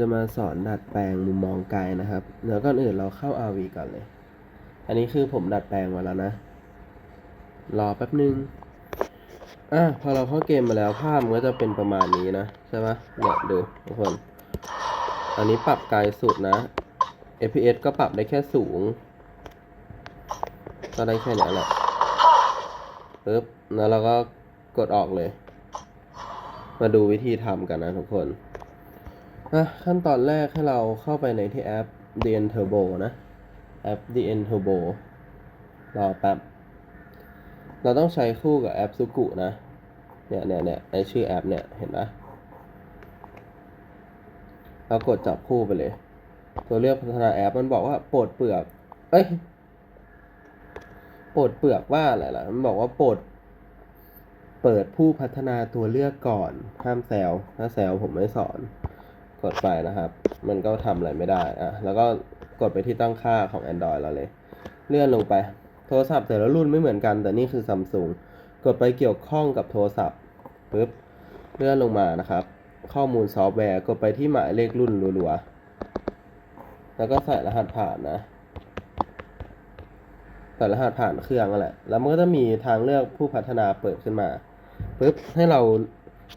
จะมาสอนดัดแปลงมุมมองไกลนะครับเดี๋ยวก่อนอื่นเราเข้า RV ก่อนเลย อันนี้คือผมดัดแปลงมาแล้วนะ รอแป๊บนึงอะพอเราเข้าเกมมาแล้วภาพมันก็จะเป็นประมาณนี้นะใช่ปะเนี่ยดูทุกคน อันนี้ปรับไกลสุดนะ FPS ก็ปรับได้แค่สูง ก็ได้แค่นี้แหละปึ๊บแล้วเราก็กดออกเลย มาดูวิธีทำกันนะทุกคน อะขั้นตอนแรกให้เราเข้าไปในที่แอป DN Turbo นะ แอป DN Turbo รอแป๊บ เราต้องใช้คู่กับแอปสุกุนะ เนี่ยเนี่ยเนี่ยในชื่อแอปเนี่ยเห็นปะเรากดจับคู่ไปเลย ตัวเลือกพัฒนาแอปมันบอกว่าโปรดเปลือก เอ้ยโปรดเปลือกว่าอะไรล่ะ มันบอกว่าโปรดเปิดผู้พัฒนาตัวเลือกก่อน ห้ามแซวถ้าแซวผมไม่สอน กดไปนะครับ มันก็ทำอะไรไม่ได้อะแล้วก็กดไปที่ตั้งค่าของ Android เราเลย เลื่อนลงไปโทรศัพท์แต่ละรุ่นไม่เหมือนกัน แต่นี่คือซัมซุงกดไปเกี่ยวข้องกับโทรศัพท์ปุ๊บเลื่อนลงมานะครับ ข้อมูลซอฟต์แวร์กดไปที่หมายเลขรุ่นรัวๆแล้วก็ใส่รหัสผ่านนะใส่รหัสผ่านเครื่องนั่นแหละแล้วมันก็จะมีทางเลือกผู้พัฒนาเปิดขึ้นมาปุ๊บให้เรา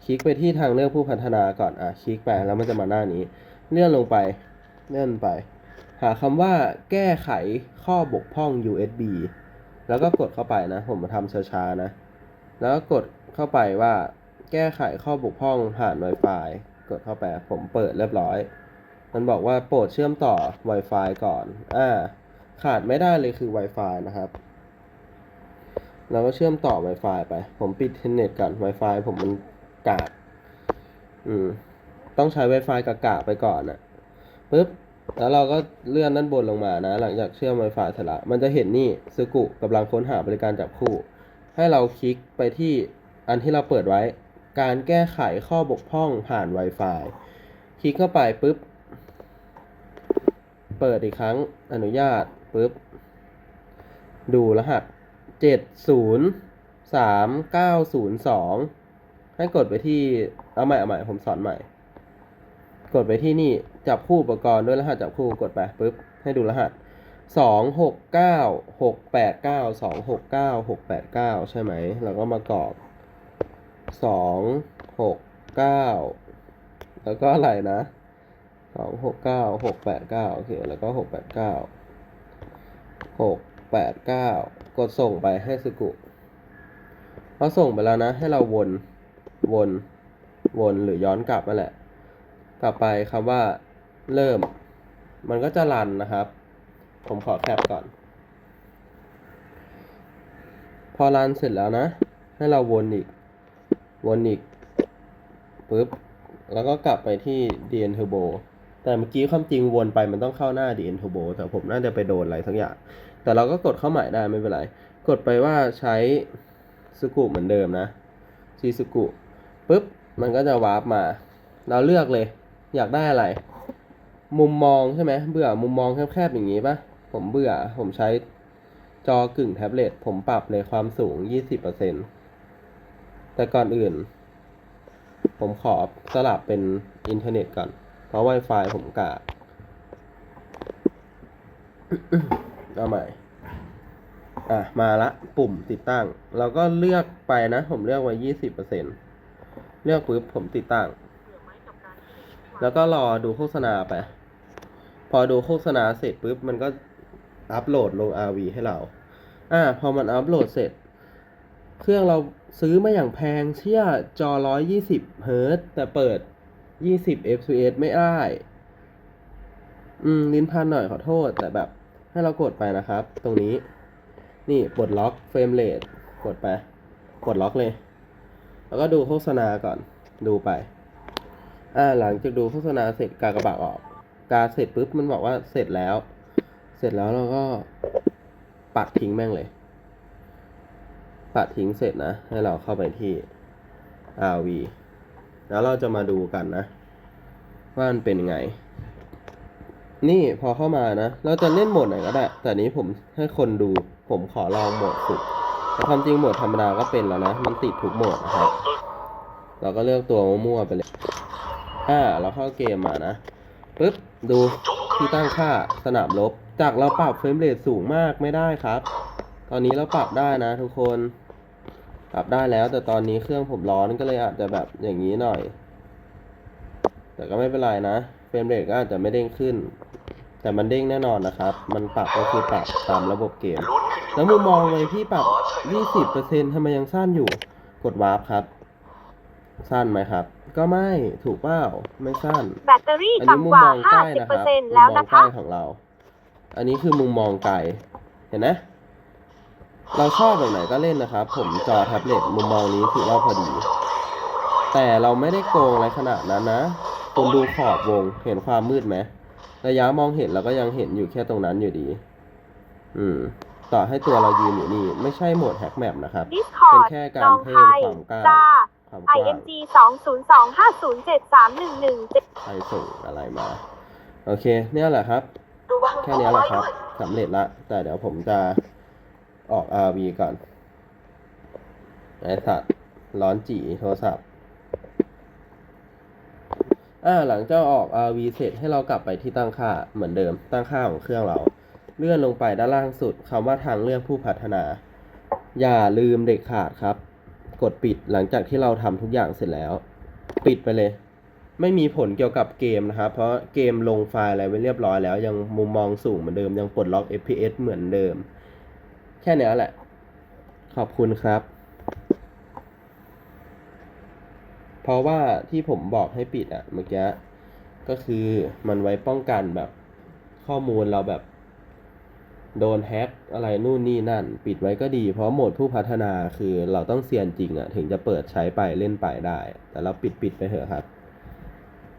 คลิกไปที่ทางเลือกผู้พัฒนาก่อน อะ คลิกไปแล้วมันจะมาหน้านี้ เลื่อนลงไป เลื่อนไป หาคำว่าแก้ไขข้อบกพร่อง USB แล้วก็กดเข้าไปนะ ผมมาทำช้าๆนะ แล้วก็กดเข้าไปว่า แก้ไขข้อบกพร่องผ่าน Wi-Fi กดเข้าไป ผมเปิดเรียบร้อย มันบอกว่าโปรดเชื่อมต่อ Wi-Fi ก่อน อ่า ขาดไม่ได้เลยคือ Wi-Fi นะครับเราก็เชื่อมต่อ Wi-Fi ไป ผมปิดเทนเน็ตก่อน Wi-Fi ผมมัน กอืมต้องใช้ Wi-Fi กะกาไปก่อนนะปึ๊บ แล้วเราก็เลื่อนด้านบนลงมานะ หลังจากเชื่อม Wi-Fi เสร็จละมันจะเห็นนี่ซึกุกำลังค้นหาบริการจับคู่ ให้เราคลิกไปที่อันที่เราเปิดไว้ การแก้ไขข้อบกพร่องผ่าน Wi-Fi คลิกเข้าไปปึ๊บ เปิดอีกครั้งอนุญาตปึ๊บ ดูรหัส 7 0 3 9 0 2 ให้กดไปที่เอาใหม่เอาใหม่ผมสอนใหม่ กดไปที่นี่จับคู่อุปกรณ์ด้วยรหัสจับคู่กดไปปุ๊บให้ดูรหัสสองหกเก้าหกแปดเก้าสองหกเก้าหกแปดเก้าใช่ไหมเราก็มากรอกสองหกเก้าแล้วก็อะไรนะสองหกเก้าหกแปดเก้าโอเคแล้วก็หกแปดเก้าหกแปดเก้ากดส่งไปให้สกุพอส่งไปแล้วนะ ให้เราวน วน วนหรือย้อนกลับมาแหละ กลับไปคำว่า เริ่ม มันก็จะรันนะครับ ผมขอแคปก่อน พอรันเสร็จแล้วนะ ให้เราวนอีก วนอีกปุ๊บ แล้วก็กลับไปที่ DN Turbo แต่เมื่อกี้ความจริงวนไปมันต้องเข้าหน้า DN Turbo แต่ผมน่าจะไปโดนอะไรสักอย่าง แต่เราก็กดเข้าใหม่ได้ไม่เป็นไร กดไปว่าใช้สกุเหมือนเดิมนะ ชีสกุ ปุ๊บมันก็จะวาร์ปมา เราเลือกเลย อยากได้อะไร มุมมองใช่ไหมเบื่อมุมมองแคบๆอย่างนี้ปะผมเบื่อ ผมใช้จอกึ่งแท็บเล็ตผมปรับเลยความสูง 20%แต่ก่อนอื่น ผมขอสลับเป็นอินเทอร์เน็ตก่อน เพราะ Wi-Fi ผมกากเอาใหม่ อะ มาละ ปุ่มติดตั้ง เราก็เลือกไปนะ ผมเลือกไว้ 20%เเลือกปุ๊บผมติดตั้ง แล้วก็รอดูโฆษณาไป พอดูโฆษณาเสร็จปุ๊บมันก็อัปโหลดลง RV ให้เรา อ่า พอมันอัปโหลดเสร็จ เครื่องเราซื้อมาอย่างแพงเชี่ยจอ 120 เฮิร์ตแต่เปิด 20 fps ไม่ได้ อืม ลิ้นพันหน่อยขอโทษ แต่แบบ ให้เรากดไปนะครับ ตรงนี้ นี่ปลดล็อกเฟรมเรทกดไปปลดล็อกเลย แล้วก็ดูโฆษณาก่อน ดูไป อ่า หลังจากดูโฆษณาเสร็จกากระบะออก กาเสร็จปุ๊บมันบอกว่าเสร็จแล้ว เสร็จแล้วเราก็ปัดทิ้งแม่งเลย ปัดทิ้งเสร็จนะ ให้เราเข้าไปที่ RV แล้วเราจะมาดูกันนะ ว่ามันเป็นยังไง นี่พอเข้ามานะ เราจะเล่นโหมดไหนก็ได้ แต่นี้ผมให้คนดู ผมขอลองโหมดฝึกแต่ ความจริงโหมดธรรมดาก็เป็นแล้วนะ มันติดทุกโหมดนะครับ เราก็เลือกตัวมั่วๆไปเลย อ่า เราเข้าเกมมานะปึ๊บ ดูที่ตั้งค่าสนามรบจากเราปรับเฟรมเรทสูงมากไม่ได้ครับ ตอนนี้เราปรับได้นะทุกคน ปรับได้แล้วแต่ตอนนี้เครื่องผมร้อนก็เลยอาจจะแบบอย่างนี้หน่อย แต่ก็ไม่เป็นไรนะ เฟรมเรทก็อาจจะไม่เด้งขึ้น แต่มันเด้งแน่นอนนะครับ มันปรับก็คือปรับตามระบบเกม แล้วมุมมองเลยพี่ปรับ20%ทำไมยังสั้นอยู่ กดวาร์ปครับ สั้นไหมครับ ก็ไม่ถูกเปล่าไม่สั้น แบตเตอรี่อันนี้มุต่ำมกว่ามองใกล้นะครับ50%มุแล้วมมอนะงใกล้คะ ของเรา อันนี้คือมุมมองไกลเห็นไหมเราชอบแบบไหนก็เล่นนะครับ ผมจอแท็บเล็ตมุมมองนี้ถือว่าพอดี แต่เราไม่ได้โกงอะไรขนาดนั้นนะคุณดูขอบวงเห็นความมืดไหมระยะมองเห็นเราก็ยังเห็นอยู่แค่ตรงนั้นอยู่ดี อืม ต่อให้ตัวเรายืนอยู่นี่ ไม่ใช่โหมดแฮกแมปนะครับ Discord เป็นแค่การน้องเพิ่ไทมยความกล้าจ้า ความกว้าง IMG สองศูนย์สองห้าศูนย์เจ็ดสามหนึ่งหนึ่งเจ็ดใครส่งอะไรมา โอเค เนี่ยแหละครับ แค่เนี้ยแหละครับสำเร็จละ แต่เดี๋ยวผมจะออก RV ก่อน ไอสัตว์ ร้อนจีโทรศัพท์ อ่า หลังจากออก RV เสร็จให้เรากลับไปที่ตั้งค่าเหมือนเดิม ตั้งค่าของเครื่องเรา เลื่อนลงไปด้านล่างสุดคำว่าทางเลือกผู้พัฒนา อย่าลืมเด็กขาดครับ กดปิดหลังจากที่เราทำทุกอย่างเสร็จแล้ว ปิดไปเลย ไม่มีผลเกี่ยวกับเกมนะครับ เพราะเกมลงไฟล์อะไรไว้เรียบร้อยแล้ว ยังมุมมองสูงเหมือนเดิม ยังปลดล็อก FPS เหมือนเดิม แค่นี้แหละ ขอบคุณครับ เพราะว่าที่ผมบอกให้ปิดอะเมื่อกี้ก็คือมันไว้ป้องกันแบบข้อมูลเราแบบ โดนแฮ็กอะไรนู่นนี่นั่น ปิดไว้ก็ดี เพราะโหมดผู้พัฒนาคือเราต้องเซียนจริงอะถึงจะเปิดใช้ไปเล่นไปได้ แต่เราปิดปิดไปเถอะครับ